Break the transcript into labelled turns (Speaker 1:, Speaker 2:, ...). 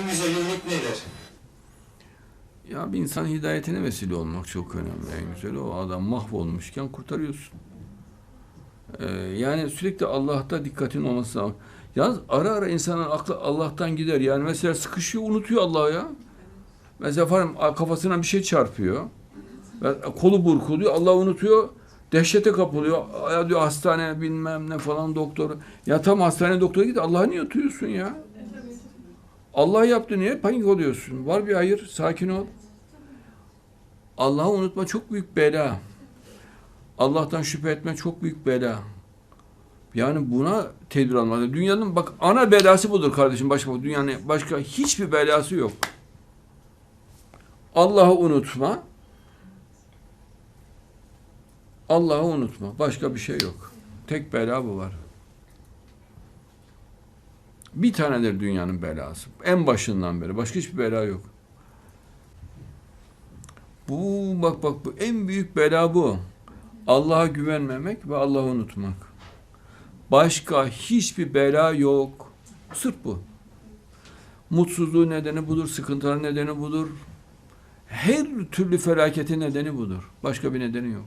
Speaker 1: en güzel iyilik nedir?
Speaker 2: Ya bir insan hidayetine vesile olmak çok önemli. En güzeli o adam mahvolmuşken kurtarıyorsun. Ee, yani sürekli Allah'ta dikkatin olması lazım. Yalnız ara ara insanın aklı Allah'tan gider. Yani mesela sıkışıyor, unutuyor Allah'ı ya. Mesela falan kafasına bir şey çarpıyor. Ve Kolu burkuluyor, Allah unutuyor. Dehşete kapılıyor. Ya diyor hastane bilmem ne falan doktoru. Ya tam hastane doktora git. Allah'ı niye unutuyorsun ya? Allah yaptı niye? Panik oluyorsun. Var bir hayır. Sakin ol. Allah'ı unutma çok büyük bela. Allah'tan şüphe etme çok büyük bela. Yani buna tedbir almalı. Dünyanın bak ana belası budur kardeşim. Başka dünyanın başka hiçbir belası yok. Allah'ı unutma. Allah'ı unutma. Başka bir şey yok. Tek bela bu var. Bir tanedir dünyanın belası. En başından beri. Başka hiçbir bela yok. Bu bak bak bu en büyük bela bu. Allah'a güvenmemek ve Allah'ı unutmak. Başka hiçbir bela yok. Sırf bu. Mutsuzluğu nedeni budur, sıkıntıların nedeni budur. Her türlü felaketin nedeni budur. Başka bir nedeni yok.